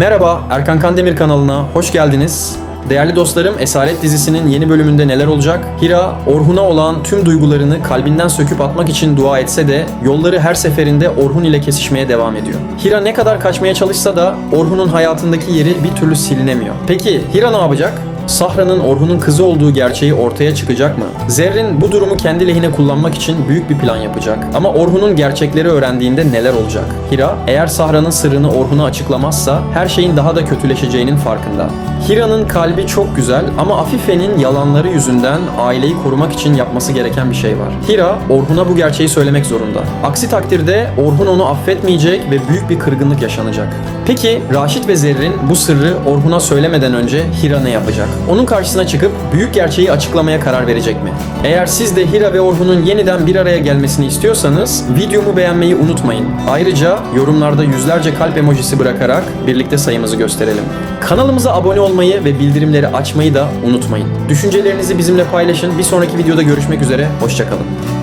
Merhaba, Erkan Kandemir kanalına hoş geldiniz. Değerli dostlarım, Esaret dizisinin yeni bölümünde neler olacak? Hira, Orhun'a olan tüm duygularını kalbinden söküp atmak için dua etse de yolları her seferinde Orhun ile kesişmeye devam ediyor. Hira ne kadar kaçmaya çalışsa da Orhun'un hayatındaki yeri bir türlü silinemiyor. Peki Hira ne yapacak? Sahra'nın Orhun'un kızı olduğu gerçeği ortaya çıkacak mı? Zerrin bu durumu kendi lehine kullanmak için büyük bir plan yapacak. Ama Orhun'un gerçekleri öğrendiğinde neler olacak? Hira, eğer Sahra'nın sırrını Orhun'a açıklamazsa her şeyin daha da kötüleşeceğinin farkında. Hira'nın kalbi çok güzel ama Afife'nin yalanları yüzünden aileyi korumak için yapması gereken bir şey var. Hira, Orhun'a bu gerçeği söylemek zorunda. Aksi takdirde Orhun onu affetmeyecek ve büyük bir kırgınlık yaşanacak. Peki Raşit ve Zerrin bu sırrı Orhun'a söylemeden önce Hira ne yapacak? Onun karşısına çıkıp büyük gerçeği açıklamaya karar verecek mi? Eğer siz de Hira ve Orhun'un yeniden bir araya gelmesini istiyorsanız videomu beğenmeyi unutmayın. Ayrıca yorumlarda yüzlerce kalp emojisi bırakarak birlikte sayımızı gösterelim. Kanalımıza abone olmayı ve bildirimleri açmayı da unutmayın. Düşüncelerinizi bizimle paylaşın. Bir sonraki videoda görüşmek üzere. Hoşçakalın.